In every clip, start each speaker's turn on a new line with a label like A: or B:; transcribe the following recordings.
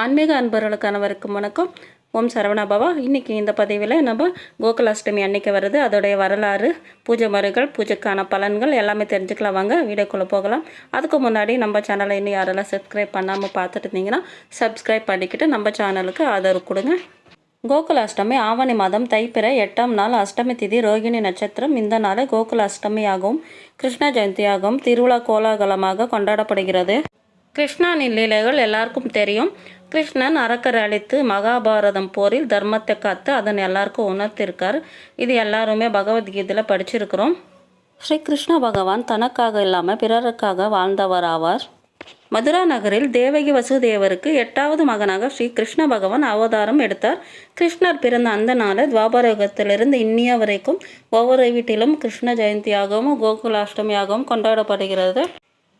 A: ஆன்மீக அன்பர்களுக்கான வரைக்கும் வணக்கம். ஓம் சரவணா பவா. இன்றைக்கி இந்த பதிவில் நம்ம கோகுலாஷ்டமி அன்னைக்கு வருது. அதோடைய வரலாறு பூஜை முறைகள் பூஜைக்கான பலன்கள் எல்லாமே தெரிஞ்சுக்கலாம் வாங்க. வீடியோக்குள்ளே போகலாம். அதுக்கு முன்னாடி நம்ம சேனலை இன்னும் யாரெல்லாம் சப்ஸ்கிரைப் பண்ணாமல் பார்த்துட்டு இருந்தீங்கன்னா சப்ஸ்கிரைப் பண்ணிக்கிட்டு நம்ம சேனலுக்கு ஆதரவு கொடுங்க. கோகுலாஷ்டமி ஆவணி மாதம் தைப்பிற எட்டாம் நாள் அஷ்டமி திதி ரோகிணி நட்சத்திரம். இந்த நாள் கோகுலாஷ்டமியாகவும் கிருஷ்ண ஜெயந்தியாகவும் திருவிழா கோலாகலமாக கொண்டாடப்படுகிறது. கிருஷ்ணனின் லீலைகள் எல்லாருக்கும் தெரியும். கிருஷ்ணன் அரக்கரை அழித்து மகாபாரதம் போரில் தர்மத்தை காத்து அதன் எல்லாருக்கும் உணர்த்திருக்கார். இது எல்லாருமே பகவத்கீதையில் படிச்சிருக்கிறோம். ஸ்ரீ கிருஷ்ண பகவான் தனக்காக இல்லாமல் பிறருக்காக வாழ்ந்தவர் ஆவார் மதுரா நகரில் தேவகி வசுதேவருக்கு எட்டாவது மகனாக ஸ்ரீ கிருஷ்ண பகவான் அவதாரம் எடுத்தார். கிருஷ்ணர் பிறந்த அந்த நாளை துவாபரயுகத்திலிருந்து இன்னிய வரைக்கும் ஒவ்வொரு வீட்டிலும் கிருஷ்ண ஜெயந்தியாகவும் கோகுலாஷ்டமியாகவும் கொண்டாடப்படுகிறது.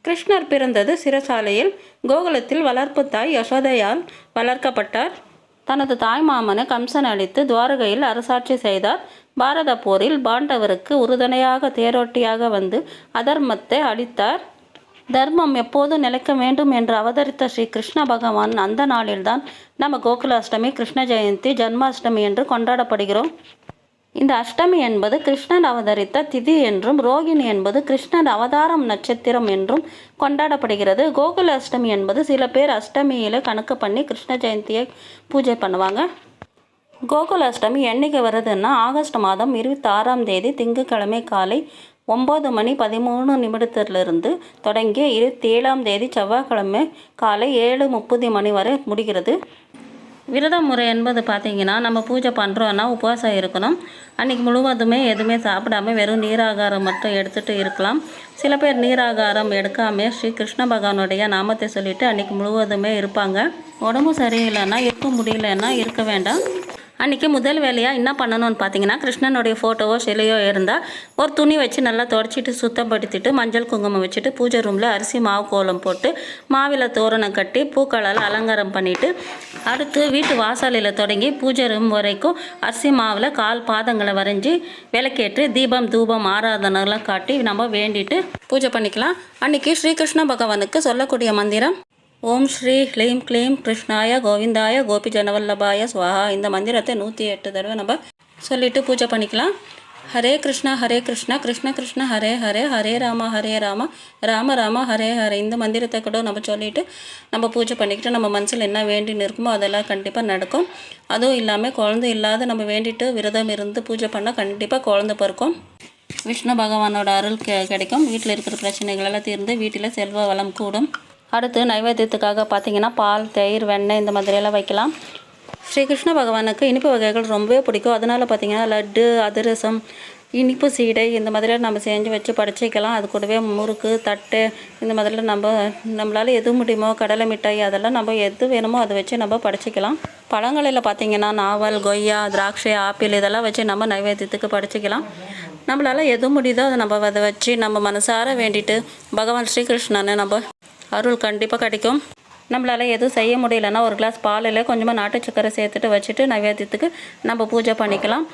A: கிருஷ்ணர் பிறந்தது சிறசாலையில் கோகுலத்தில் வளர்ப்பு தாய் யசோதையால் வளர்க்கப்பட்டார். தனது தாய் மாமனை கம்சன் அளித்து துவாரகையில் அரசாட்சி செய்தார். பாரத போரில் பாண்டவருக்கு உறுதுணையாக தேரோட்டியாக வந்து அதர்மத்தை அளித்தார் தர்மம் எப்போதும் நிலைக்க வேண்டும் என்று அவதரித்த ஸ்ரீ கிருஷ்ண பகவான் அந்த நாளில்தான் நம்ம கோகுலாஷ்டமி கிருஷ்ண ஜெயந்தி ஜன்மாஷ்டமி என்று கொண்டாடப்படுகிறோம். இந்த அஷ்டமி என்பது கிருஷ்ணன் அவதரித்த திதி என்றும் ரோகிணி என்பது கிருஷ்ணன் அவதாரம் நட்சத்திரம் என்றும் கொண்டாடப்படுகிறது. கோகுல அஷ்டமி என்பது சில பேர் அஷ்டமியில் கணக்கு பண்ணி கிருஷ்ண ஜெயந்தியை பூஜை பண்ணுவாங்க. கோகுல அஷ்டமி என்னைக்கு வருதுன்னா ஆகஸ்ட் மாதம் இருபத்தாறாம் தேதி திங்கட்கிழமை காலை ஒம்பது மணி பதிமூணு நிமிடத்திலிருந்து தொடங்கி இருபத்தி ஏழாம் தேதி செவ்வாய்க்கிழமை காலை ஏழு முப்பது மணி வரை முடிகிறது. விரத முறை என்பது பார்த்திங்கன்னா நம்ம பூஜை பண்ணுறோன்னா உபவாசம் இருக்கணும். அன்றைக்கி முழுவதுமே எதுவுமே சாப்பிடாம வெறும் நீராகாரம் மட்டும் எடுத்துகிட்டு இருக்கலாம். சில பேர் நீராகாரம் எடுக்காமல் ஸ்ரீ கிருஷ்ண பகவானுடைய நாமத்தை சொல்லிவிட்டு அன்றைக்கி முழுவதுமே இருப்பாங்க. உடம்பு சரியில்லைன்னா இருக்க முடியலன்னா இருக்க வேண்டாம். அன்றைக்கி முதல் வேலையாக என்ன பண்ணணும்னு பார்த்தீங்கன்னா கிருஷ்ணனுடைய ஃபோட்டோவோ சிலையோ இருந்தால் ஒரு துணி வச்சு நல்லா தொடச்சிட்டு சுத்தப்படுத்திட்டு மஞ்சள் குங்குமம் வச்சுட்டு பூஜை ரூமில் அரிசி மாவு கோலம் போட்டு மாவில் தோரணம் கட்டி பூக்களால் அலங்காரம் பண்ணிவிட்டு அடுத்து வீட்டு வாசலில் தொடங்கி பூஜை ரூம் வரைக்கும் அரிசி மாவில் கால் பாதங்களை வரைஞ்சி விளக்கேற்று தீபம் தூபம் ஆராதனைலாம் காட்டி நம்ம வேண்டிட்டு பூஜை பண்ணிக்கலாம். அன்றைக்கி ஸ்ரீகிருஷ்ண பகவானுக்கு சொல்லக்கூடிய மந்திரம் ஓம் ஸ்ரீ ஹ்ளீம் க்ளீம் கிருஷ்ணாய கோவிந்தாய கோபி ஜனவல்லபாய சுவாஹா. இந்த மந்திரத்தை நூற்றி எட்டு தடவை நம்ம சொல்லிட்டு பூஜை பண்ணிக்கலாம். ஹரே கிருஷ்ணா ஹரே கிருஷ்ணா கிருஷ்ண கிருஷ்ண ஹரே ஹரே ஹரே ராம ஹரே ராம ராம ராம ஹரே ஹரே. இந்த மந்திரத்தை கூட நம்ம சொல்லிட்டு நம்ம பூஜை பண்ணிக்கிட்டு நம்ம மனசில் என்ன வேண்டின்னு இருக்குமோ அதெல்லாம் கண்டிப்பாக நடக்கும். அதுவும் இல்லாமல் குழந்தை இல்லாத நம்ம வேண்டிட்டு விரதம் இருந்து பூஜை பண்ணால் கண்டிப்பாக குழந்தை பிறக்கும். விஷ்ணு பகவானோட அருள் கெ கிடைக்கும். வீட்டில் இருக்கிற பிரச்சனைகளெல்லாம் தீர்ந்து வீட்டில் செல்வ வளம் கூடும். அடுத்து நைவேத்தியத்துக்காக பார்த்தீங்கன்னா பால் தயிர் வெண்ணெய் இந்த மாதிரியெல்லாம் வைக்கலாம். ஸ்ரீகிருஷ்ண பகவானுக்கு இனிப்பு வகைகள் ரொம்பவே பிடிக்கும். அதனால் பார்த்திங்கன்னா லட்டு அதிரசம் இனிப்பு சீடை இந்த மாதிரிலாம் நம்ம செஞ்சு வச்சு படைச்சிக்கலாம். அது கூடவே முறுக்கு தட்டு இந்த மாதிரிலாம் நம்ம நம்மளால் எது முடியுமோ கடலை மிட்டாய் அதெல்லாம் நம்ம எது வேணுமோ அதை வச்சு நம்ம படைச்சிக்கலாம். பழங்களில் பார்த்தீங்கன்னா நாவல் கொய்யா திராட்சை ஆப்பிள் இதெல்லாம் வச்சு நம்ம நைவேத்தியத்துக்கு படைச்சிக்கலாம். நம்மளால் எது முடியுதோ அதை நம்ம அதை வச்சு நம்ம மனசார வேண்டிட்டு பகவான் ஸ்ரீகிருஷ்ணனை நம்ம அருள் கண்டிப்பாக கிடைக்கும். நம்மளால் எதுவும் செய்ய முடியலன்னா ஒரு கிளாஸ் பாலில் கொஞ்சமாக நாட்டு சக்கரை சேர்த்துட்டு வச்சுட்டு நைவேத்தியத்துக்கு நம்ம பூஜை பண்ணிக்கலாம்.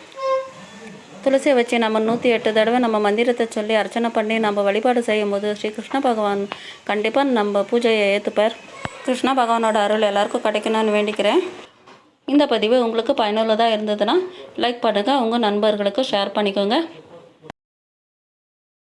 A: துளசியை வச்சு நம்ம நூற்றி எட்டு தடவை நம்ம மந்திரத்தை சொல்லி அர்ச்சனை பண்ணி நம்ம வழிபாடு செய்யும்போது ஸ்ரீ கிருஷ்ண பகவான் கண்டிப்பாக நம்ம பூஜையை ஏற்றுப்பார் கிருஷ்ண பகவானோட அருள் எல்லாருக்கும் கிடைக்கணும்னு வேண்டிக்கிறேன். இந்த பதிவு உங்களுக்கு பயனுள்ளதாக இருந்ததுன்னா லைக் பண்ணுங்கள் உங்கள் நண்பர்களுக்கு ஷேர் பண்ணிக்கோங்க.